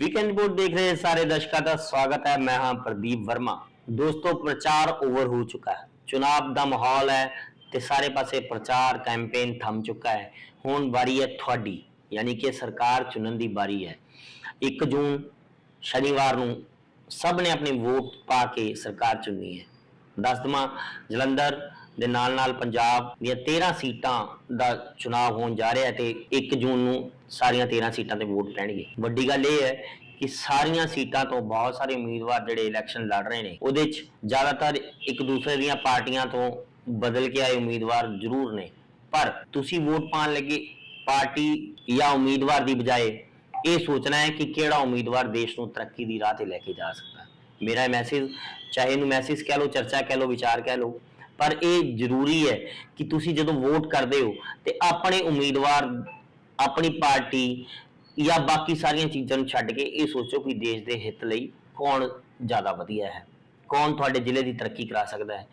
Weekend board देख रहे सारे दर्शकों का स्वागत है। मैं हां प्रदीप वर्मा। दोस्तों, प्रचार ओवर हो चुका है। चुनाव का माहौल है ਤੇ ਸਾਰੇ ਪਾਸੇ ਪ੍ਰਚਾਰ ਕੈਂਪੇਨ ਥੰਮ ਚੁੱਕਾ ਹੈ ਹੁਣ ਵਾਰੀ ਹੈ ਤੁਹਾਡੀ ਯਾਨੀ ਕਿ ਸਰਕਾਰ ਚੁਣਨ ਦੀ ਵਾਰੀ ਹੈ 1 ਜੂਨ ਸ਼ਨੀਵਾਰ ਨੂੰ ਸਭ ਨੇ ਆਪਣੀ ਵੋਟ ਪਾ ਕੇ ਸਰਕਾਰ ਚੁਣਨੀ ਹੈ ਦੱਸ ਦਵਾਂ ਜਲੰਧਰ ਦੇ ਨਾਲ ਨਾਲ ਪੰਜਾਬ ਦੀਆਂ 13 ਸੀਟਾਂ ਦਾ ਚੁਣਾਵ ਹੋਣ ਜਾ ਰਿਹਾ ਹੈ ਤੇ 1 ਜੂਨ ਨੂੰ ਸਾਰੀਆਂ 13 ਸੀਟਾਂ ਤੇ ਵੋਟ ਪੈਣਗੇ ਵੱਡੀ ਗੱਲ ਇਹ ਹੈ ਕਿ ਸਾਰੀਆਂ ਸੀਟਾਂ ਤੋਂ ਬਹੁਤ ਸਾਰੇ ਉਮੀਦਵਾਰ ਜਿਹੜੇ ਇਲੈਕਸ਼ਨ ਲੜ ਰਹੇ ਨੇ, ਉਹਦੇ 'ਚ ਜ਼ਿਆਦਾਤਰ ਇੱਕ ਦੂਸਰੇ ਦੀਆਂ ਪਾਰਟੀਆਂ ਤੋਂ ਬਦਲ ਕੇ ਆਏ ਉਮੀਦਵਾਰ ਜ਼ਰੂਰ ਨੇ ਪਰ ਤੁਸੀਂ ਵੋਟ ਪਾਉਣ ਲੱਗੇ ਪਾਰਟੀ ਜਾਂ ਉਮੀਦਵਾਰ ਦੀ ਬਜਾਏ ਇਹ ਸੋਚਣਾ ਹੈ ਕਿ ਕਿਹੜਾ ਉਮੀਦਵਾਰ ਦੇਸ਼ ਨੂੰ ਤਰੱਕੀ ਦੀ ਰਾਹ ਤੇ ਲੈ ਕੇ ਜਾ ਸਕਦਾ ਹੈ। ਮੇਰਾ ਮੈਸੇਜ ਚਾਹੇ ਇਹਨੂੰ ਮੈਸੇਜ ਕਹਿ ਲਓ, ਚਰਚਾ ਕਹਿ ਲਓ, ਵਿਚਾਰ ਕਹਿ ਲਓ ਪਰ ਇਹ ਜ਼ਰੂਰੀ ਹੈ ਕਿ ਤੁਸੀਂ ਜਦੋਂ ਵੋਟ ਕਰਦੇ ਹੋ ਤੇ ਆਪਣੇ ਉਮੀਦਵਾਰ, ਆਪਣੀ ਪਾਰਟੀ ਜਾਂ ਬਾਕੀ ਸਾਰੀਆਂ ਚੀਜ਼ਾਂ ਨੂੰ ਛੱਡ ਕੇ ਇਹ ਸੋਚੋ ਕਿ ਦੇਸ਼ ਦੇ ਹਿੱਤ ਲਈ ਕੌਣ ਜ਼ਿਆਦਾ ਵਧੀਆ ਹੈ, ਕੌਣ ਤੁਹਾਡੇ ਜ਼ਿਲ੍ਹੇ ਦੀ ਤਰੱਕੀ ਕਰਾ ਸਕਦਾ ਹੈ,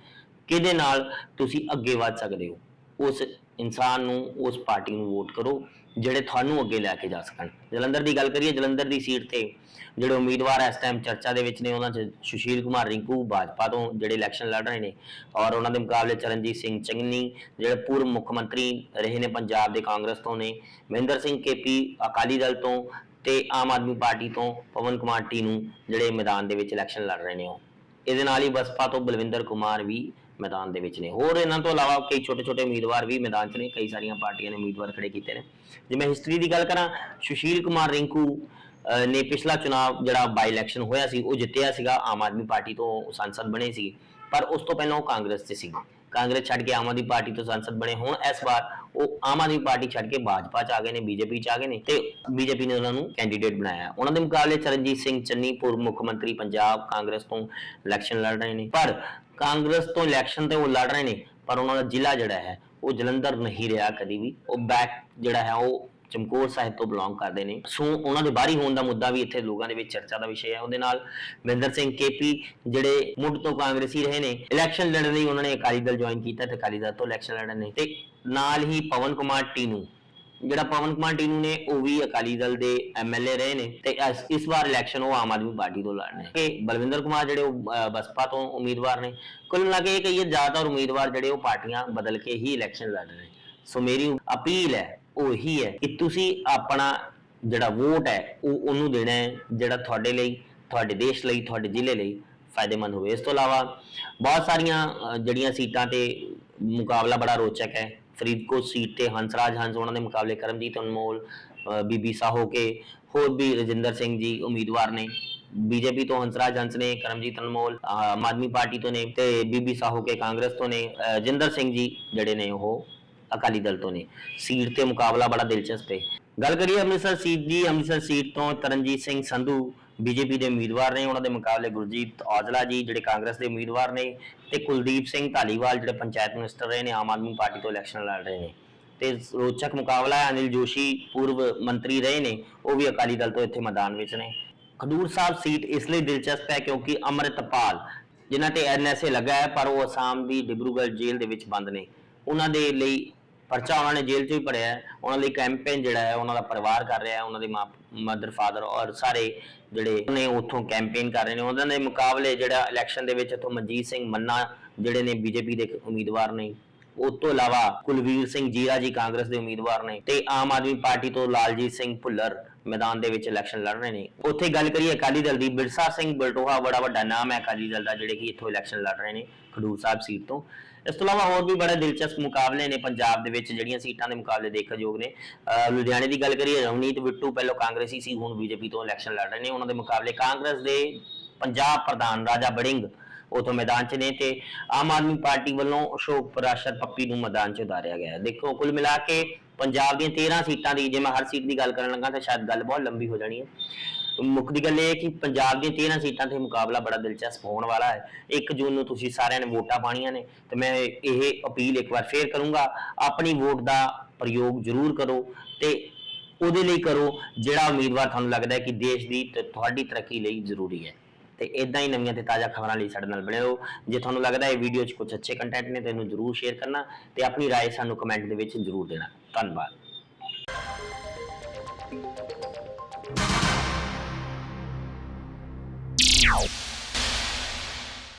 ਕਿਹਦੇ ਨਾਲ ਤੁਸੀਂ ਅੱਗੇ ਵਧ ਸਕਦੇ ਹੋ, ਉਸ ਇਨਸਾਨ ਨੂੰ ਉਸ ਪਾਰਟੀ ਨੂੰ ਵੋਟ ਕਰੋ, ਜਿਹੜੇ ਤੁਹਾਨੂੰ ਅੱਗੇ ਲੈ ਕੇ ਜਾ ਸਕਣ। ਜਲੰਧਰ ਦੀ ਗੱਲ ਕਰੀਏ, ਜਲੰਧਰ ਦੀ ਸੀਟ ਤੇ ਜਿਹੜੇ ਉਮੀਦਵਾਰ ਇਸ ਟਾਈਮ ਚਰਚਾ ਦੇ ਵਿੱਚ ਨੇ, ਉਹਨਾਂ 'ਚ ਸੁਸ਼ੀਲ ਕੁਮਾਰ ਰਿੰਕੂ, ਭਾਜਪਾ ਤੋਂ ਜਿਹੜੇ ਇਲੈਕਸ਼ਨ ਲੜ ਰਹੇ ਨੇ ਔਰ ਉਹਨਾਂ ਦੇ ਮੁਕਾਬਲੇ ਚਰਨਜੀਤ ਸਿੰਘ ਚੰਨੀ ਜਿਹੜੇ ਪੂਰਵ ਮੁੱਖ ਮੰਤਰੀ ਰਹੇ ਨੇ ਪੰਜਾਬ ਦੇ ਕਾਂਗਰਸ ਤੋਂ ਨੇ, ਮਹਿੰਦਰ ਸਿੰਘ ਕੇਪੀ, ਅਕਾਲੀ ਦਲ ਤੋਂ ਤੇ ਆਮ ਆਦਮੀ ਪਾਰਟੀ ਤੋਂ ਪਵਨ ਕੁਮਾਰ ਟੀ ਨੂੰ ਜਿਹੜੇ ਮੈਦਾਨ ਦੇ ਵਿੱਚ ਇਲੈਕਸ਼ਨ ਲੜ ਰਹੇ ਨੇ ਉਹ। ਇਹਦੇ ਨਾਲ ਹੀ ਬਸਪਾ ਤੋਂ ਬਲਵਿੰਦਰ ਕੁਮਾਰ ਵੀ ਮੈਦਾਨ ਦੇ ਵਿੱਚ ਨੇ। ਹੋਰ ਇਹਨਾਂ ਤੋਂ ਇਲਾਵਾ ਕਈ ਛੋਟੇ-ਛੋਟੇ ਉਮੀਦਵਾਰ ਵੀ ਮੈਦਾਨ 'ਚ ਨੇ। ਕਈ ਸਾਰੀਆਂ ਪਾਰਟੀਆਂ ਨੇ ਉਮੀਦਵਾਰ ਖੜੇ ਕੀਤੇ ਨੇ। ਜੇ ਮੈਂ ਹਿਸਟਰੀ ਦੀ ਗੱਲ ਕਰਾਂ, ਸੁਸ਼ੀਲ ਕੁਮਾਰ ਰਿੰਕੂ ਨੇ ਪਿਛਲਾ ਚੁਣਾਵ ਜਿਹੜਾ ਬਾਈ ਇਲੈਕਸ਼ਨ ਹੋਇਆ ਸੀ, ਉਹ ਜਿੱਤਿਆ ਸੀਗਾ। ਆਮ ਆਦਮੀ ਪਾਰਟੀ ਤੋਂ ਸੰਸਦ ਬਣੇ ਸੀ। ਪਰ ਉਸ ਤੋਂ ਪਹਿਲਾਂ ਉਹ ਕਾਂਗਰਸ 'ਚ ਸੀ ਕਾਂਗਰਸ ਛੱਡ ਕੇ ਆਮ ਆਦਮੀ ਪਾਰਟੀ ਤੋਂ ਸੰਸਦ ਬਣੇ ਹੁਣ, ਇਸ ਵਾਰ ਉਹ ਆਮ ਆਦਮੀ ਪਾਰਟੀ ਛੱਡ ਕੇ ਭਾਜਪਾ 'ਚ ਆ ਗਏ ਨੇ, ਬੀਜੇਪੀ 'ਚ ਆ ਗਏ ਨੇ ਤੇ ਬੀਜੇਪੀ ਨੇ ਉਹਨਾਂ ਨੂੰ ਕੈਂਡੀਡੇਟ ਬਣਾਇਆ। ਉਹਨਾਂ ਦੇ ਮੁਕਾਬਲੇ ਚਰਨਜੀਤ ਸਿੰਘ ਚੰਨੀ ਪੂਰਬ ਮੁੱਖ ਮੰਤਰੀ ਪੰਜਾਬ ਕਾਂਗਰਸ ਤੋਂ ਇਲੈਕਸ਼ਨ ਲੜ ਰਹੇ ਨੇ। ਪਰ ਕਾਂਗਰਸ ਤੋਂ ਇਲੈਕਸ਼ਨ ਤੇ ਉਹ ਲੜ ਰਹੇ ਨੇ, ਪਰ ਉਹਨਾਂ ਦਾ ਜ਼ਿਲ੍ਹਾ ਜਿਹੜਾ ਹੈ, ਉਹ ਜਲੰਧਰ ਨਹੀਂ ਰਿਹਾ ਕਦੀ ਵੀ। ਉਹ ਬੈਕ ਜਿਹੜਾ ਹੈ, ਉਹ ਚਮਕੌਰ ਸਾਹਿਬ ਤੋਂ ਬਿਲੋਂਗ ਕਰਦੇ ਨੇ। ਸੋ ਉਹਨਾਂ ਦੇ ਬਾਹਰੀ ਹੋਣ ਦਾ ਮੁੱਦਾ ਵੀ ਇੱਥੇ ਲੋਕਾਂ ਦੇ ਵਿੱਚ ਚਰਚਾ ਦਾ ਵਿਸ਼ੇ ਹੈ। ਉਹਦੇ ਨਾਲ ਮਹਿੰਦਰ ਸਿੰਘ ਕੇਪੀ ਜਿਹੜੇ ਮੁੱਢ ਤੋਂ ਕਾਂਗਰਸੀ ਰਹੇ ਨੇ ਇਲੈਕਸ਼ਨ ਲੜਨ ਲਈ ਉਹਨਾਂ ਨੇ ਅਕਾਲੀ ਦਲ ਜੁਆਇਨ ਕੀਤਾ ਤੇ ਅਕਾਲੀ ਦਲ ਤੋਂ ਇਲੈਕਸ਼ਨ ਲੜਨ ਨੇ ਤੇ ਨਾਲ ਹੀ ਪਵਨ ਕੁਮਾਰ ਟੀਨੂ ਜਿਹੜਾ ਪਵਨ ਕੁਮਾਰ ਟੀਨੂ ਨੇ ਉਹ ਵੀ ਅਕਾਲੀ ਦਲ ਦੇ ਐਮਐਲਏ ਰਹੇ ਨੇ ਤੇ ਇਸ- ਇਸ ਵਾਰ ਇਲੈਕਸ਼ਨ ਉਹ ਆਮ ਆਦਮੀ ਪਾਰਟੀ ਤੋਂ ਲੜ ਰਹੇ ਨੇ। ਤੇ ਬਲਵਿੰਦਰ ਕੁਮਾਰ ਜਿਹੜੇ ਉਹ ਅਹ, ਬਸਪਾ ਤੋਂ ਉਮੀਦਵਾਰ ਨੇ। ਕੁੱਲ ਮਿਲਾ ਕੇ ਇਹ ਕਹੀਏ ਜ਼ਿਆਦਾਤਰ ਉਮੀਦਵਾਰ ਜਿਹੜੇ ਉਹ ਪਾਰਟੀਆਂ ਬਦਲ ਕੇ ਹੀ ਇਲੈਕਸ਼ਨ ਲੜ ਰਹੇ ਨੇ। ਸੋ ਮੇਰੀ ਅਪੀਲ ਹੈ ਉਹ ਇਹੀ ਹੈ ਕਿ ਤੁਸੀਂ ਆਪਣਾ ਜਿਹੜਾ ਵੋਟ ਹੈ ਉਹ ਉਹਨੂੰ ਦੇਣਾ ਹੈ ਜਿਹੜਾ ਤੁਹਾਡੇ ਲਈ ਤੁਹਾਡੇ ਦੇਸ਼ ਲਈ ਤੁਹਾਡੇ ਜ਼ਿਲ੍ਹੇ ਲਈ ਫਾਇਦੇਮੰਦ ਹੋਵੇ। ਇਸ ਤੋਂ ਇਲਾਵਾ ਬਹੁਤ ਸਾਰੀਆਂ ਅਹ, ਜਿਹੜੀਆਂ ਸੀਟਾਂ ਤੇ ਮੁਕਾਬਲਾ ਬੜਾ ਰੋਚਕ ਹੈ। ਫਰੀਦਕੋਟ ਸੀਟ ਤੇ ਹੰਸਰਾਜ ਹੰਸ ਉਹਨਾਂ ਦੇ ਮੁਕਾਬਲੇ ਕਰਮਜੀਤ ਅਨਮੋਲ ਅਹ, ਬੀਬੀ ਸਾਹੋ ਕੇ ਹੋਰ ਵੀ ਰਜਿੰਦਰ ਸਿੰਘ ਜੀ ਉਮੀਦਵਾਰ ਨੇ। ਬੀਜੇਪੀ ਤੋਂ ਹੰਸਰਾਜ ਹੰਸ ਨੇ ਕਰਮਜੀਤ ਅਨਮੋਲ ਆਮ ਆਦਮੀ ਪਾਰਟੀ ਤੋਂ ਨੇ ਤੇ ਬੀਬੀ ਸਾਹੋ ਕੇ ਕਾਂਗਰਸ ਤੋਂ ਨੇ। ਅਹ, ਜਿੰਦਰ ਸਿੰਘ ਜੀ ਜਿਹੜੇ ਨੇ ਉਹ ਅਕਾਲੀ ਦਲ ਤੋਂ ਨੇ। ਸੀਟ ਤੇ ਮੁਕਾਬਲਾ ਬੜਾ ਦਿਲਚਸਪ ਹੈ ਗੱਲ ਕਰੀਏ ਅੰਮ੍ਰਿਤਸਰ ਸੀਟ ਦੀ ਅੰਮ੍ਰਿਤਸਰ ਸੀਟ ਤੋਂ ਤਰਨਜੀਤ ਸਿੰਘ ਸੰਧੂ ਬੀਜੇਪੀ ਦੇ ਉਮੀਦਵਾਰ ਨੇ, ਉਹਨਾਂ ਦੇ ਮੁਕਾਬਲੇ ਗੁਰਜੀਤ ਔਜਲਾ ਜੀ, ਜਿਹੜੇ ਕਾਂਗਰਸ ਦੇ ਉਮੀਦਵਾਰ ਨੇ ਤੇ ਕੁਲਦੀਪ ਸਿੰਘ ਧਾਲੀਵਾਲ, ਜਿਹੜੇ ਪੰਚਾਇਤ ਮਿਨਿਸਟਰ ਰਹੇ ਨੇ, ਆਮ ਆਦਮੀ ਪਾਰਟੀ ਤੋਂ ਇਲੈਕਸ਼ਨ ਲੜ ਰਹੇ ਨੇ। ਤੇ ਰੋਚਕ ਮੁਕਾਬਲਾ ਹੈ, ਅਨਿਲ ਜੋਸ਼ੀ ਪੂਰਵ ਮੰਤਰੀ ਰਹੇ ਨੇ, ਉਹ ਵੀ ਅਕਾਲੀ ਦਲ ਤੋਂ ਇੱਥੇ ਮੈਦਾਨ ਵਿੱਚ ਨੇ। ਖਡੂਰ ਸਾਹਿਬ ਸੀਟ ਇਸ ਲਈ ਦਿਲਚਸਪ ਹੈ ਕਿਉਂਕਿ ਅੰਮ੍ਰਿਤਪਾਲ, ਜਿਨ੍ਹਾਂ ਤੇ ਐਨਐਸਏ ਲੱਗਾ ਹੈ, ਪਰ ਉਹ ਅਸਾਮ ਦੀ ਡਿਬਰੂਗੜ੍ਹ ਜੇਲ੍ਹ ਦੇ ਵਿੱਚ ਬੰਦ ਨੇ। ਉਹਨਾਂ ਦੇ ਲਈ ਪਰਚਾ ਉਹਨਾਂ ਨੇ ਜੇਲ੍ਹ 'ਚ ਵੀ ਭਰਿਆ ਹੈ। ਉਹਨਾਂ ਲਈ ਕੈਂਪੇਨ ਜਿਹੜਾ ਹੈ, ਉਹਨਾਂ ਦਾ ਪਰਿਵਾਰ ਕਰ ਰਿਹਾ ਹੈ, ਉਹਨਾਂ ਦੇ ਮਦਰ ਫਾਦਰ ਔਰ ਸਾਰੇ ਜਿਹੜੇ ਨੇ ਉੱਥੋਂ ਕੈਂਪੇਨ ਕਰ ਰਹੇ ਨੇ। ਉਹਨਾਂ ਦੇ ਮੁਕਾਬਲੇ ਜਿਹੜਾ ਇਲੈਕਸ਼ਨ ਦੇ ਵਿੱਚ ਇੱਥੋਂ ਮਨਜੀਤ ਸਿੰਘ ਮੰਨਾ, ਜਿਹੜੇ ਨੇ ਬੀਜੇਪੀ ਦੇ ਉਮੀਦਵਾਰ ਨੇ। ਉਸ ਤੋਂ ਇਲਾਵਾ ਕੁਲਵੀਰ ਸਿੰਘ ਜੀਰਾ ਜੀ ਕਾਂਗਰਸ ਦੇ ਉਮੀਦਵਾਰ ਨੇ ਤੇ ਆਮ ਆਦਮੀ ਪਾਰਟੀ ਤੋਂ ਲਾਲਜੀਤ ਸਿੰਘ ਭੁੱਲਰ ਮੈਦਾਨ ਦੇ ਵਿੱਚ ਇਲੈਕਸ਼ਨ ਲੜ ਰਹੇ ਨੇ। ਉੱਥੇ ਗੱਲ ਕਰੀਏ ਅਕਾਲੀ ਦਲ ਦੀ, ਬਿਰਸਾ ਸਿੰਘ ਬਲਟੋਹਾ ਬੜਾ ਵੱਡਾ ਨਾਮ ਹੈ ਅਕਾਲੀ ਦਲ ਦਾ, ਜਿਹੜੇ ਕਿ ਇੱਥੋਂ ਇਲੈਕਸ਼ਨ ਲੜ ਰਹੇ ਨੇ ਖਡੂਰ ਸਾਹਿਬ ਸੀਟ ਤੋਂ। ਇਸ ਤੋਂ ਇਲਾਵਾ ਹੋਰ ਵੀ ਬੜੇ ਦਿਲਚਸਪ ਮੁਕਾਬਲੇ ਨੇ ਪੰਜਾਬ ਦੇ ਵਿੱਚ, ਜਿਹੜੀਆਂ ਸੀਟਾਂ ਦੇ ਮੁਕਾਬਲੇ ਦੇਖਣਯੋਗ ਨੇ। ਅਹ ਲੁਧਿਆਣੇ ਦੀ ਗੱਲ ਕਰੀਏ, ਰਵਨੀਤ ਬਿੱਟੂ ਪਹਿਲਾਂ ਕਾਂਗਰਸੀ ਸੀ, ਹੁਣ ਬੀਜੇਪੀ ਤੋਂ ਇਲੈਕਸ਼ਨ ਲੜ ਰਹੇ ਨੇ। ਉਹਨਾਂ ਦੇ ਮੁਕਾਬਲੇ ਕਾਂਗਰਸ ਦੇ ਪੰਜਾਬ ਪ੍ਰਧਾਨ ਰਾਜਾ ਬੜਿੰਗ ਉਥੋਂ ਮੈਦਾਨ 'ਚ ਨੇ ਤੇ ਆਮ ਆਦਮੀ ਪਾਰਟੀ ਵੱਲੋਂ ਅਸ਼ੋਕ ਪਰਾਸ਼ਰ ਪੱਪੀ ਨੂੰ ਮੈਦਾਨ 'ਚ ਉਤਾਰਿਆ ਗਿਆ ਦੇਖੋ, ਕੁੱਲ ਮਿਲਾ ਕੇ ਪੰਜਾਬ ਦੀਆਂ 13 ਸੀਟਾਂ ਦੀ ਜੇ ਮੈਂ ਹਰ ਸੀਟ ਦੀ ਗੱਲ ਕਰਨ ਲੱਗਾ ਤਾਂ ਸ਼ਾਇਦ ਗੱਲ ਬਹੁਤ ਲੰਬੀ ਹੋ ਜਾਣੀ ਹੈ। ਮੁੱਖ ਦੀ ਗੱਲ ਇਹ ਹੈ ਕਿ ਪੰਜਾਬ ਦੀਆਂ 13 ਸੀਟਾਂ ਤੇ ਮੁਕਾਬਲਾ ਬੜਾ ਦਿਲਚਸਪ ਹੋਣ ਵਾਲਾ ਹੈ। 1 ਜੂਨ ਨੂੰ ਤੁਸੀਂ ਸਾਰਿਆਂ ਨੇ ਵੋਟਾਂ ਪਾਣੀਆਂ ਨੇ ਤੇ ਮੈਂ ਇਹ ਅਪੀਲ ਇੱਕ ਵਾਰ ਫੇਰ ਕਰੂੰਗਾ, ਆਪਣੀ ਵੋਟ ਦਾ ਪ੍ਰਯੋਗ ਜ਼ਰੂਰ ਕਰੋ ਤੇ ਉਹਦੇ ਲਈ ਕਰੋ ਜਿਹੜਾ ਉਮੀਦਵਾਰ ਤੁਹਾਨੂੰ ਲੱਗਦਾ ਹੈ ਕਿ ਦੇਸ਼ ਦੀ ਤੇ, ਤੁਹਾਡੀ ਤਰੱਕੀ ਲਈ ਜ਼ਰੂਰੀ ਹੈ। ਤੇ ਇਦਾਂ ਹੀ ਨਵੀਆਂ ਤੇ ਤਾਜ਼ਾ ਖਬਰਾਂ ਲਈ ਸਾਡੇ ਨਾਲ ਬਣੇ ਰਹੋ ਜੇ ਤੁਹਾਨੂੰ ਲੱਗਦਾ ਹੈ ਵੀਡੀਓ 'ਚ ਕੁਝ ਅੱਛੇ ਕੰਟੈਂਟ ਨੇ ਤਾਂ ਇਹਨੂੰ ਜਰੂਰ ਸ਼ੇਅਰ ਕਰਨਾ ਤੇ ਆਪਣੀ رائے ਸਾਨੂੰ ਕਮੈਂਟ ਦੇ ਵਿੱਚ ਜਰੂਰ ਦੇਣਾ ਧੰਨਵਾਦ